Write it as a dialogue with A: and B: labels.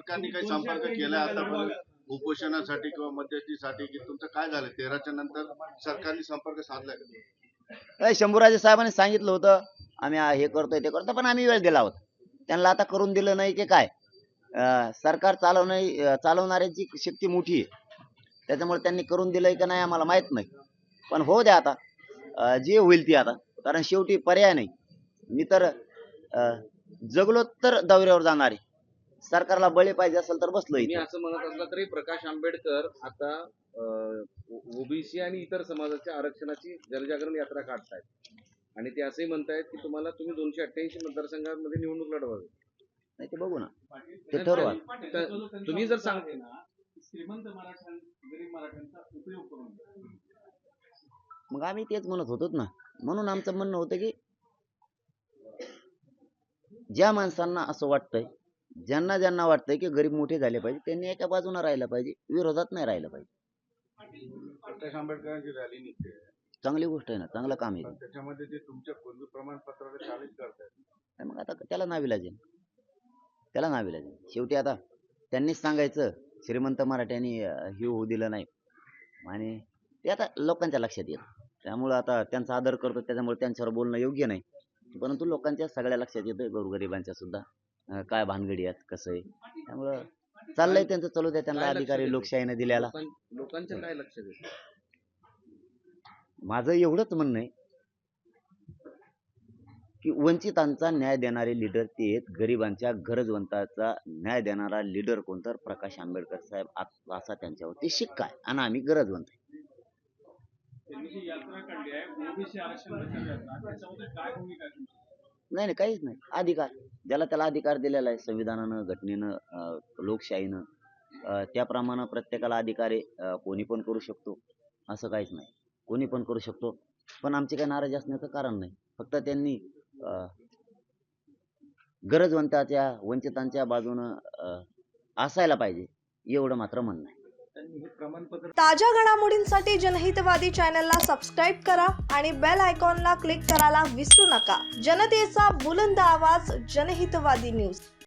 A: सरकारने काही संपर्क केला आतापर्यंत उपोषणासाठी किंवा मध्यस्थीसाठी की तुमचं काय झालं? तेराच्या नंतर सरकारने संपर्क साधलाय का?
B: काय शंभूराजे साहेबांनी सांगितलं होतं आम्ही हे करतोय ते करतो पण आम्ही वेळ दिला होता. त्यांना आता करून दिलं नाही की काय? सरकार चालवणे चालवणाऱ्यांची शक्ती मोठी आहे. त्याच्यामुळे त्यांनी करून दिलंय का नाही आम्हाला माहीत नाही. पण हो द्या आता. जे होईल ती आता. कारण शेवटी पर्याय नाही. मी तर जगलो तर दौऱ्यावर जाणार. आहे सरकारला बळी पाहिजे असेल तर बसलो
C: मी असं म्हणत असलं तरी प्रकाश आंबेडकर आता ओबीसी आणि इतर समाजाच्या आरक्षणाची जनजागरण यात्रा काढतायत. आणि ते असंही म्हणतायत की तुम्हाला तुम्ही दोनशे अठ्ठ्याऐंशी मतदारसंघामध्ये निवडणूक लढवावी.
B: नाही ते बघू ना. ते ठरवा.
C: तर तुम्ही जर सांग
D: श्रीमंत मराठा गरीब मराठ्यांचा उपयोग करून.
B: मग आम्ही तेच म्हणत होतो ना. म्हणून आमचं म्हणणं होतं की ज्या माणसांना असं वाटतंय ज्यांना ज्यांना वाटतंय की गरीब मोठे झाले पाहिजे त्यांनी एका बाजूने राहिलं पाहिजे विरोधात नाही राहिलं पाहिजे.
A: प्रकाश आंबेडकरांची रॅली निघते.
B: चांगली गोष्ट आहे ना चांगलं काम आहे.
A: त्याच्यामध्ये ते तुमच्या पूर्वी प्रमाणपत्राला चॅलेंज
B: मग आता त्याला नाविलाज आहे त्याला नाविलाज आहे शेवटी आता त्यांनीच सांगायचं श्रीमंत मराठ्यांनी हे होऊ दिलं नाही. आणि ते आता लोकांच्या लक्षात येतं. त्यामुळं आता त्यांचा आदर करतो त्याच्यामुळे त्यांच्यावर बोलणं योग्य नाही. परंतु लोकांच्या सगळ्या लक्षात येतं गोरगरिबांच्या सुद्धा. काय भानगडी आहेत कसं आहे त्यामुळं चाललंय त्यांचं चालू द्या त्यांना
C: काय लक्ष
B: अधिकारी? लोकशाहीने दिल्याला
C: लोकां- लोकांच्या काय लक्ष देत
B: माझं एवढंच म्हणणं आहे की वंचितांचा न्याय देणारे लीडर ते आहेत गरिबांच्या गरजवंताचा न्याय देणारा लीडर कोण तर प्रकाश आंबेडकर साहेब आ- असा त्यांच्यावरती शिक्का आहे आणि आम्ही गरजवंत आहे.
D: त्यांनी जी यात्रा काढली आहे ओबीसी आरक्षण बचाव यात्रा त्याच्यामध्ये काय भूमिका आहे तुमची?
B: नाही नाही काहीच नाही. अधिकार. ज्याला त्याला अधिकार दिलेला आहे संविधानानं घटनेनं अं, लोकशाहीनं अं, त्याप्रमाणे प्रत्येकाला अधिकार आहे अं, कोणी पण करू शकतो असं काहीच नाही. कोणी पण करू शकतो. पण आमची काही नाराजी असण्याचं कारण नाही. फक्त त्यांनी अं, गरजवंताच्या वंचितांच्या बाजूनं अं, असायला पाहिजे एवढं मात्र म्हणणं आहे.
E: ताज्या घडामोडींसाठी जनहितवादी चॅनलला सबस्क्राईब करा आणि बेल आयकॉनला क्लिक करायला विसरू नका. जनतेचा बुलंद आवाज जनहितवादी न्यूज.